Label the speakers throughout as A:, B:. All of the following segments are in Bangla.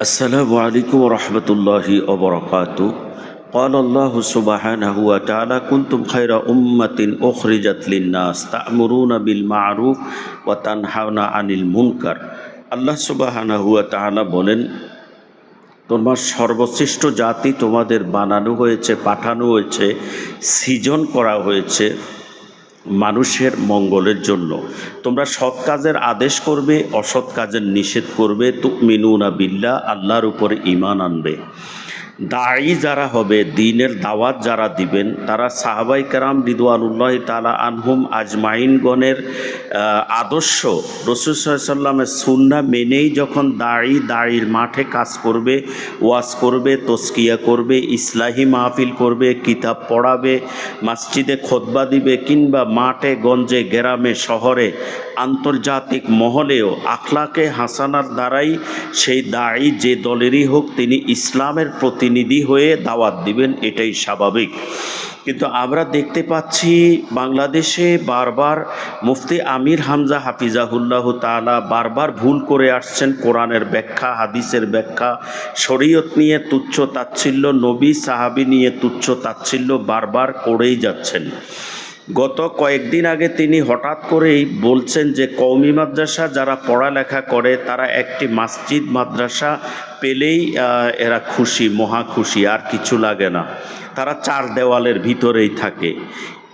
A: السلام عليكم ورحمة الله وبركاته قال الله سبحانه وتعالى كنتم خير أمة أخرجت للناس تأمرون بالمعروف وتنهون عن المنكر আল্লাহ সুবাহানাহু তাআলা বলেন তোমার সর্বশ্রেষ্ঠ জাতি তোমাদের বানানো হয়েছে পাঠানো হয়েছে সৃজন করা হয়েছে মানুষের মঙ্গলের জন্য। তোমরা সৎ কাজের আদেশ করবে, অসৎ কাজের নিষেধ করবে। তুমিনুনা বিল্লা আল্লাহর উপরে ইমান আনবে। দায়ী যারা হবে, দিনের দাওয়াত যারা দিবেন, তারা সাহাবাই কারাম রিদওয়ানুল্লাহ তালা আনহুম আজমাইনগণের আদর্শ রসুল সাল্লামের সুন্না মেনেই যখন দাড়ি দাড়ির মাঠে কাজ করবে, ওয়াজ করবে, তস্কিয়া করবে, ইসলাহি মাহফিল করবে, কিতাব পড়াবে, মসজিদে খোদবা দিবে কিংবা মাঠে, গঞ্জে, গ্রামে, শহরে আন্তর্জাতিক মহলেও আখলাকে হাসানার দ্বারাই সেই দায়ী যে দলেরই হোক তিনি ইসলামের প্রতিনিধি হয়ে দাওয়াত দিবেন, এটাই স্বাভাবিক। কিন্তু আমরা দেখতে পাচ্ছি বাংলাদেশে বারবার মুফতি আমির হামজা হাফিজাহুল্লাহ তাআলা বারবার ভুল করে আসছেন কোরআনের ব্যাখ্যা, হাদিসের ব্যাখ্যা, শরীয়ত নিয়ে তুচ্ছ তাচ্ছিল্য, নবী সাহাবি নিয়ে তুচ্ছ তাচ্ছিল্য বারবার করেই যাচ্ছেন। গত কয়েকদিন আগে তিনি হঠাৎ করেই বলছেন যে কৌমি মাদ্রাসা যারা পড়ালেখা করে, তারা একটি মসজিদ মাদ্রাসা পেলেই এরা খুশি, মহা খুশি, আর কিছু লাগে না। তারা চার দেওয়ালের ভিতরেই থাকে।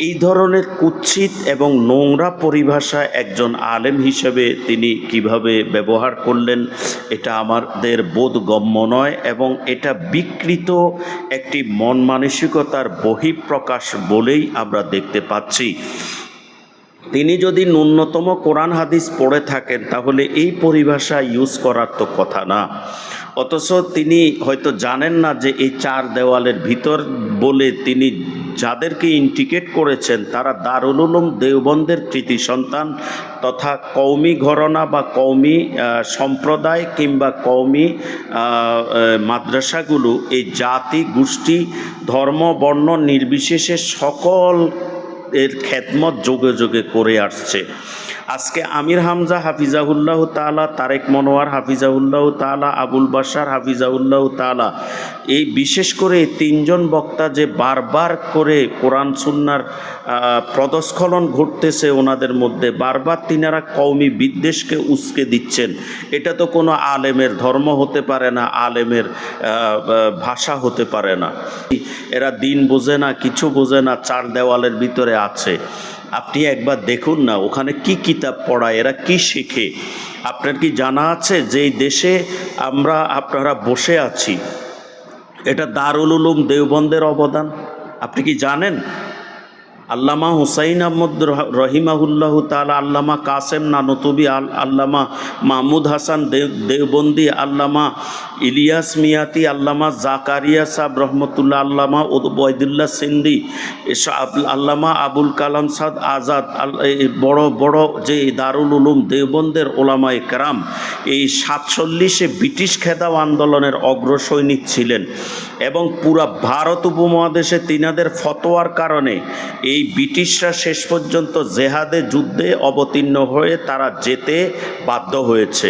A: এই ধরনের কুৎসিত এবং নোংরা পরিভাষা একজন আলেম হিসেবে তিনি কীভাবে ব্যবহার করলেন, এটা আমাদের বোধগম্য নয় এবং এটা বিকৃত একটি মন মানসিকতার বহিঃপ্রকাশ বলেই আমরা দেখতে পাচ্ছি। তিনি যদি ন্যূনতম কোরআন হাদিস পড়ে থাকেন, তাহলে এই পরিভাষা ইউজ করার তো কথা না। অথচ তিনি হয়তো জানেন না যে এই চার দেওয়ালের ভিতর বলে তিনি যাদেরকে ইন্ডিকেট করেছেন, তারা দারুল উলুম দেওবন্দের কৃতি সন্তান তথা কৌমি ঘরনা বা কৌমি সম্প্রদায় কিংবা কৌমি মাদ্রাসাগুলো, এই জাতি, গোষ্ঠী, ধর্ম, বর্ণ নির্বিশেষে সকল এর খেদমত যোগে যোগে করে আসছে। আজকে আমির হামজা হাফিজাউল্লাহ তালা তারেক মনোয়ার হাফিজাউল্লাহ তালা আবুল বাসার হাফিজাউল্লাহ তালা এই বিশেষ করে তিনজন বক্তা যে বারবার করে কোরআন সুন্নার প্রদস্খলন ঘটতেছে ওনাদের মধ্যে, বারবার তিনারা কওমি বিদ্বেষকে উস্কে দিচ্ছেন। এটা তো কোনো আলেমের ধর্ম হতে পারে না, আলেমের ভাষা হতে পারে না। এরা দিন বোঝে না, কিছু বোঝে না, চার দেওয়ালের ভিতরে আছে। আপনি একবার দেখুন না, ওখানে কি কিতাব পড়ায়, এরা কি শিখে। আপনার কি জানা আছে যে দেশে আমরা, আপনারা বসে আছি? এটা দারুল উলুম দেওবন্দের অবদান। আপনি কি জানেন? আল্লামা হুসাইন আহমদ রহ- রহিমাহুল্লাহ তালা আল্লামা কাসেম নানতুবি, আল আল্লামা মাহমুদ হাসান দেব দেওবন্দি, আল্লামা ইলিয়াস মিয়াতি, আল্লামা জাকারিয়া সাহ রহমতুল্লাহ, আল্লামা ওবয়দুল্লাহ সিন্দি আল্লামা আবুল কালাম সাদ আজাদ বড় বড় যে দারুল উলুম দেওবন্দের ওলামায়ে কেরাম এই সাতচল্লিশে ব্রিটিশ খেদাও আন্দোলনের অগ্রসৈনিক ছিলেন এবং পুরা ভারত উপমহাদেশে তিনাদের ফতোয়ার কারণে এই ব্রিটিশরা শেষ পর্যন্ত জেহাদে যুদ্ধে অবতীর্ণ হয়ে তারা যেতে বাধ্য হয়েছে।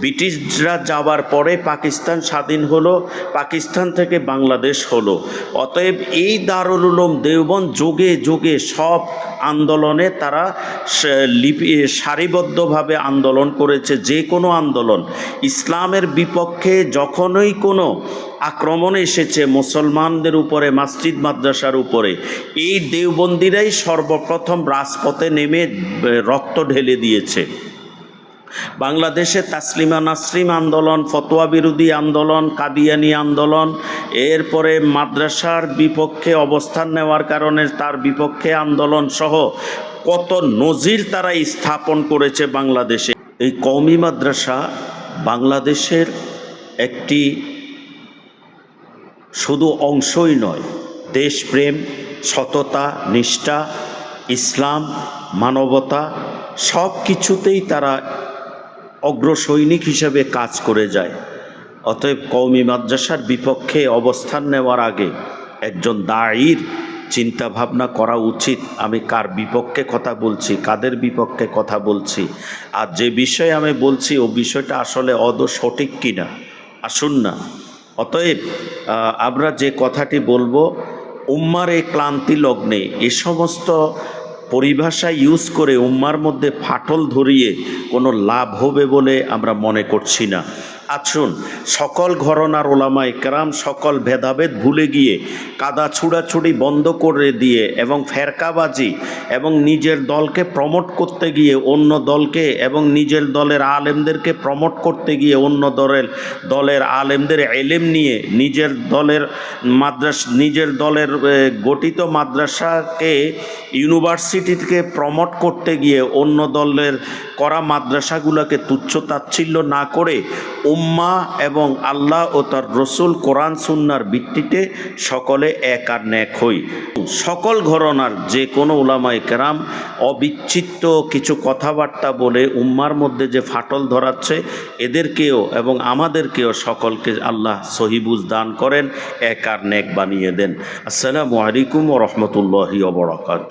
A: ব্রিটিশরা যাওয়ার পরে পাকিস্তান স্বাধীন হলো, পাকিস্তান থেকে বাংলাদেশ হলো। অতএব এই দারুল উলুম দেওবন্দ যোগে যোগে সব আন্দোলনে তারা লিপি, সারিবদ্ধভাবে আন্দোলন করেছে, যে কোনো আন্দোলন। ইসলামের বিপক্ষে যখনই কোনো আক্রমণ এসেছে মুসলমানদের উপরে, মসজিদ, মাদ্রাসার উপরে, এই দেওবন্দিরাই সর্বপ্রথম রাজপথে নেমে রক্ত ঢেলে দিয়েছে। বাংলাদেশে তাসলিমা নাসরিম আন্দোলন, ফতোয়া বিরোধী আন্দোলন, কাদিয়ানি আন্দোলন, এরপরে মাদ্রাসার বিপক্ষে অবস্থান নেওয়ার কারণে তার বিপক্ষে আন্দোলন সহ কত নজির তারা স্থাপন করেছে বাংলাদেশে। এই কওমি মাদ্রাসা বাংলাদেশের একটি শুধু অংশই নয়, দেশপ্রেম, সততা, নিষ্ঠা, ইসলাম, মানবতা সব কিছুতেই তারা অগ্রসৈনিক হিসেবে কাজ করে যায়। অতএব কওমি মাদ্রাসার বিপক্ষে অবস্থান নেওয়ার আগে একজন দায়ীর চিন্তা ভাবনা করা উচিত। আমি কার বিপক্ষে কথা বলছি, কাদের বিপক্ষে কথা বলছি? আর যে বিষয়ে আমি বলছি, ও বিষয়টা আসলে অদ সঠিক কিনা? আসুন না। অতএব আমরা যে কথাটি বলব, উম্মার এই ক্লান্তি লগ্নে এ সমস্ত পরিভাষা ইউজ করে উম্মার মধ্যে ফাটল ধরিয়ে কোনো লাভ হবে বলে আমরা মনে করছি না। আসুন সকল ঘরনার ওলামায় কেরাম, সকল ভেদাভেদ ভুলে গিয়ে কাদা ছুড়াছুড়ি বন্ধ করে দিয়ে এবং ফেরকাবাজি এবং নিজের দলকে প্রমোট করতে গিয়ে অন্য দলকে এবং নিজের দলের আলেমদেরকে প্রমোট করতে গিয়ে অন্য দলের দলের আলেমদের এলেম নিয়ে নিজের দলের মাদ্রাস, নিজের দলের গঠিত মাদ্রাসাকে, ইউনিভার্সিটিকে প্রমোট করতে গিয়ে অন্য দলের করা মাদ্রাসাগুলোকে তুচ্ছ তাচ্ছিল্য না করে উম্মা এবং আল্লাহ ও তার রসুল কোরআন সুন্নার ভিত্তিতে সকলে এক আর ন্যাক হই। সকল ঘরনার যে কোনো ওলামায় কেরাম অবিচ্ছিন্ন কিছু কথাবার্তা বলে উম্মার মধ্যে যে ফাটল ধরাচ্ছে, এদেরকেও এবং আমাদেরকেও সকলকে আল্লাহ সহিবুজ দান করেন, এক আর ন্যাক বানিয়ে দেন। আসসালামু আলাইকুম ও রহমতুল্লাহি অবরাকাত